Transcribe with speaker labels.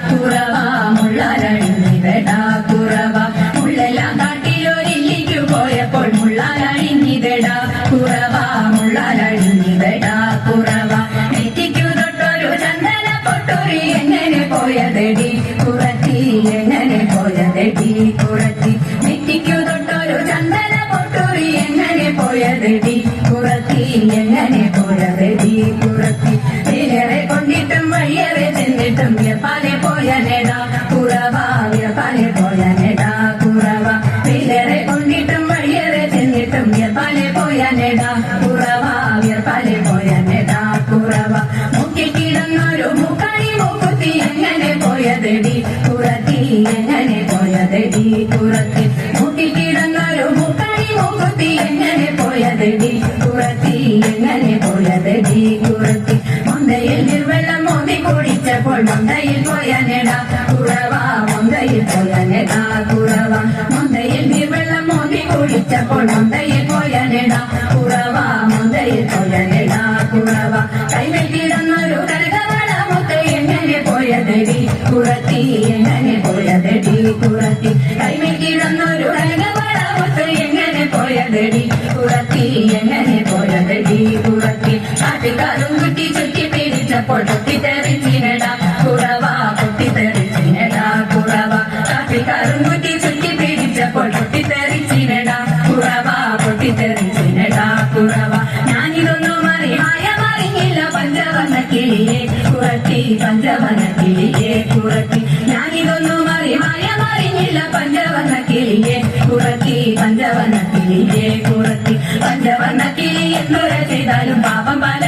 Speaker 1: കുറവാ മുള്ളാലഴിഞ്ഞിതടാ കുറവാ. മുള്ളാലഴിഞ്ഞിതടാ പൊട്ടൊരു എങ്ങനെ പോയതടി? കുറത്തി എങ്ങനെ പോയതടി? കുറത്തി നെറ്റിക്കു തൊട്ടൊരു ചന്ദന പൊട്ടുറി എങ്ങനെ പോയതടി? കുറത്തി എങ്ങനെ പോയതടി? കുറത്തി നേരെ കൊണ്ടിട്ടും വയ്യറെ ചെന്നിട്ടും വ്യപ്പാലെ പോയനെടാ? കുറവാ വ്യപ്പാലെ പോയനെടാ? കുറവാ നേരെ കൊണ്ടിട്ടും വയ്യറെ ചെന്നിട്ടും വ്യപ്പാലെ പോയനെടാ? കുറവാ വ്യപ്പാലെ എങ്ങനെ പോയതടി കുറത്തി മുക്കി കിടന്നൊരു മുക്കാണി മൂക്കുത്തി എങ്ങനെ പോയതടി കുറത്തി എങ്ങനെ പോയതടി കുറത്തി മൊന്തയിൽ നിർവെള്ളം മോന്തി കുടിച്ചപ്പോൾ മൊന്തയിൽ പോയനെടാ കുറവാ. മൊന്തയിൽ പോയനെടാ കുറവാ. മൊന്തയിൽ നിർവെള്ളം മോന്തി കുടിച്ചപ്പോൾ മൊന്തയിൽ പോയതടി കുറത്തി എങ്ങനെ പോയതടി? പുറത്തി കൈമിൽ കിടന്നൊരു കനകവള മുത്ത് എങ്ങനെ പോയതടി? പുറത്തി എങ്ങനെ പോയതടി? പുറത്തി കാട്ടുകാരും കുട്ടി ചുറ്റി പിടിച്ചപ്പോൾ പൊട്ടിത്തെറിച്ചിനടാ കുറവാ പഞ്ചവർണ കിളിയെ കുറത്തി ഞാനിതൊന്നും അറിയായ മറിഞ്ഞില്ല. പഞ്ചവർണ കിളിയെ കുറത്തി പഞ്ചവന കിളിയെ കുറത്തി പഞ്ചവന കിളി എന്തൊരു ചെയ്താലും പാപം പല